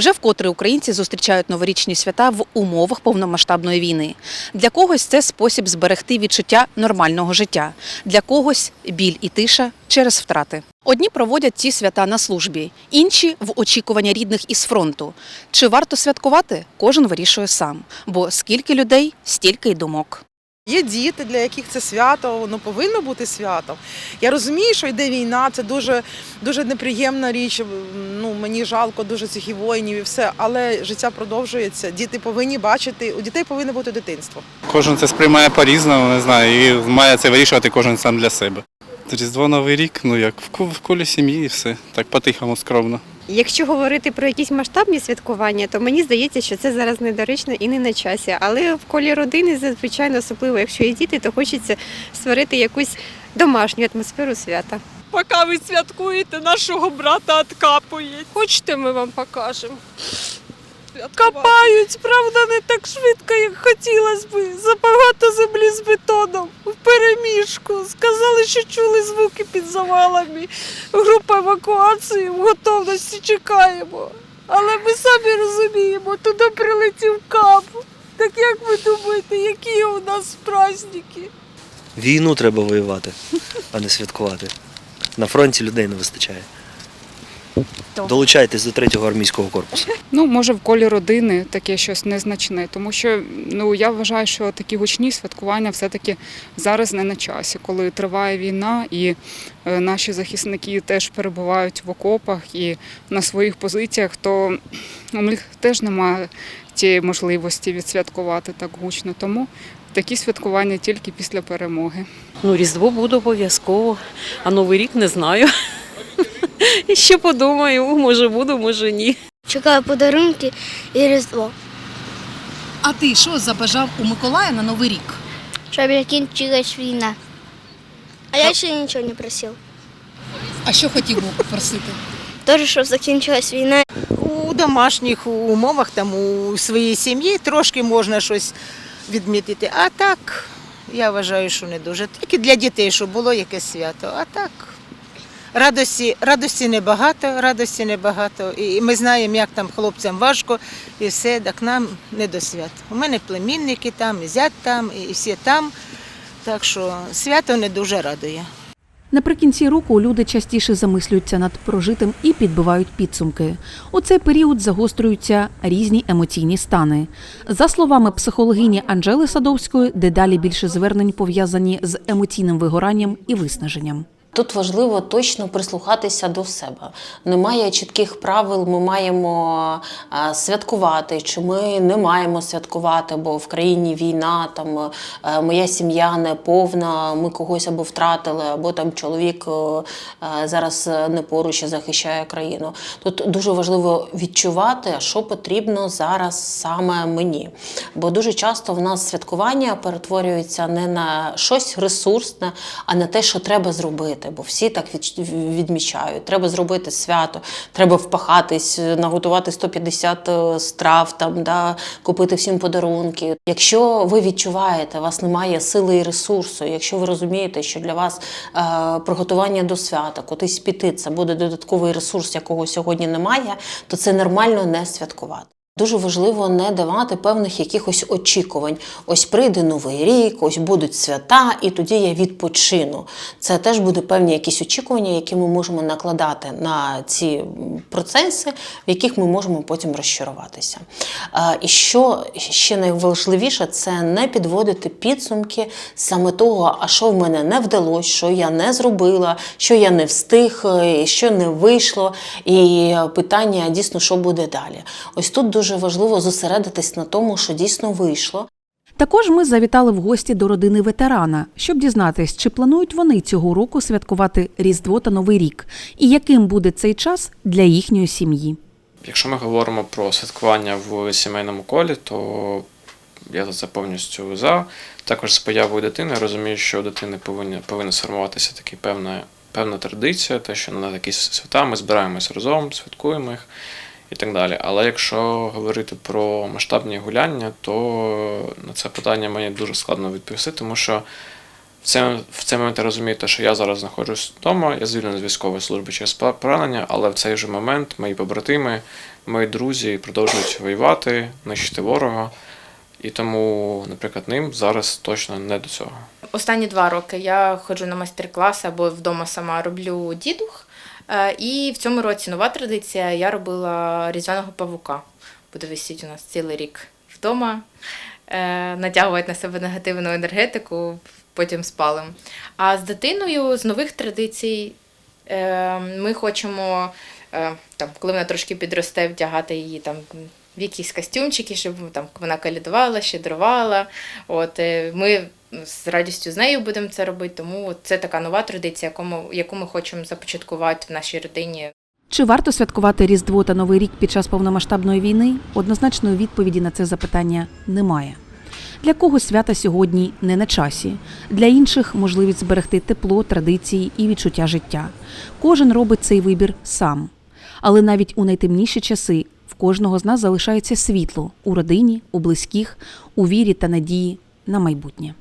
Вже вкотре українці зустрічають новорічні свята в умовах повномасштабної війни. Для когось це спосіб зберегти відчуття нормального життя, для когось біль і тиша через втрати. Одні проводять ці свята на службі, інші в очікування рідних із фронту. Чи варто святкувати? Кожен вирішує сам, бо скільки людей, стільки й думок. Є діти, для яких це свято, воно повинно бути святом. Я розумію, що йде війна, це дуже, дуже неприємна річ. Ну, мені жалко дуже цих і воїнів і все, але життя продовжується. Діти повинні бачити, у дітей повинно бути дитинство. Кожен це сприймає по-різному, не знаю, і має це вирішувати кожен сам для себе. Різдво Новий рік, ну як в колі сім'ї і все, так по-тихому, скромно. Якщо говорити про якісь масштабні святкування, то мені здається, що це зараз недоречно і не на часі. Але в колі родини, звичайно, особливо, якщо є діти, то хочеться створити якусь домашню атмосферу свята. Поки ви святкуєте, нашого брата відкапують. Хочете, ми вам покажемо. Копають, правда, не так швидко, як хотілося б. Забагато землі з бетоном переміжку. Сказали, що чули звуки під завалами. Група евакуації в готовності чекаємо. Але ми самі розуміємо, туди прилетів кап. Так як ви думаєте, які у нас праздники? Війну треба воювати, а не святкувати. На фронті людей не вистачає. Долучайтесь до третього армійського корпусу. Ну, може, в колі родини таке щось незначне, тому що ну я вважаю, що такі гучні святкування все-таки зараз не на часі, коли триває війна, і е, наші захисники теж перебувають в окопах і на своїх позиціях, то у них теж немає тієї можливості відсвяткувати так гучно. Тому такі святкування тільки після перемоги. Ну, Різдво буде обов'язково, а Новий рік не знаю. Ще подумаю, може буду, може ні. Чекаю подарунки і Різдво. А ти що забажав у Миколая на Новий рік? Щоб закінчилась війна. А я ще нічого не просив. А що хотів би попросити? Теж, щоб закінчилась війна. У домашніх умовах, там у своїй сім'ї трошки можна щось відмітити. А так, я вважаю, що не дуже. Тільки для дітей, щоб було якесь свято. А так. Радості, радості небагато, радості небагато. І ми знаємо, як там хлопцям важко, і все, так нам не до свят. У мене племінники там, і зять там, і всі там. Так що свято не дуже радує. Наприкінці року люди частіше замислюються над прожитим і підбивають підсумки. У цей період загострюються різні емоційні стани. За словами психологині Анжели Садовської, дедалі більше звернень пов'язані з емоційним вигоранням і виснаженням. Тут важливо точно прислухатися до себе. Немає чітких правил. Ми маємо е, святкувати, чи ми не маємо святкувати, бо в країні війна, там е, моя сім'я не повна, ми когось або втратили, або там чоловік е, зараз не поруч і захищає країну. Тут дуже важливо відчувати, що потрібно зараз саме мені. Бо дуже часто в нас святкування перетворюється не на щось ресурсне, а на те, що треба зробити. Бо всі так від- відмічають. Треба зробити свято, треба впахатись, наготувати 150 страв, там, да, купити всім подарунки. Якщо ви відчуваєте, у вас немає сили і ресурсу, якщо ви розумієте, що для вас е, приготування до свята, кудись піти, це буде додатковий ресурс, якого сьогодні немає, то це нормально не святкувати. Дуже важливо не давати певних якихось очікувань. Ось прийде новий рік, ось будуть свята, і тоді я відпочину. Це теж буде певні якісь очікування, які ми можемо накладати на ці процеси, в яких ми можемо потім розчаруватися. Е, І що ще найважливіше, це не підводити підсумки саме того, а що в мене не вдалося, що я не зробила, що я не встиг, е, що не вийшло. І питання дійсно, що буде далі. Ось тут дуже важливо зосередитись на тому, що дійсно вийшло. Також ми завітали в гості до родини ветерана, щоб дізнатись, чи планують вони цього року святкувати Різдво та Новий рік, і яким буде цей час для їхньої сім'ї. Якщо ми говоримо про святкування в сімейному колі, то я за це повністю за. Також з появою дитини я розумію, що у дитини повинна, повинна сформуватися така певна, певна традиція, те, що на такі свята ми збираємось разом, святкуємо їх і так далі. Але якщо говорити про масштабні гуляння, то на це питання мені дуже складно відповісти, тому що в цей, в цей момент я розумію, те, що я зараз знаходжусь вдома, я звільнений з військової служби через пора- поранення, але в цей же момент мої побратими, мої друзі продовжують воювати, нищити ворога. І тому, наприклад, ним зараз точно не до цього. Останні два роки я ходжу на майстер-класи або вдома сама роблю дідух. Е, І в цьому році нова традиція. Я робила різдвяного павука. Буде висіти у нас цілий рік вдома, е, натягувати на себе негативну енергетику, потім спалим. А з дитиною з нових традицій е, ми хочемо, там, коли вона трошки підросте, вдягати її там. В якісь костюмчики, щоб там вона калідувала, щедрувала. От е, ми з радістю з нею будемо це робити. Тому це така нова традиція, яку ми, хочемо започаткувати в нашій родині. Чи варто святкувати Різдво та Новий рік під час повномасштабної війни? Однозначної відповіді на це запитання немає. Для когось свята сьогодні не на часі, для інших можливість зберегти тепло, традиції і відчуття життя. Кожен робить цей вибір сам. Але навіть у найтемніші часи кожного з нас залишається світло у родині, у близьких, у вірі та надії на майбутнє.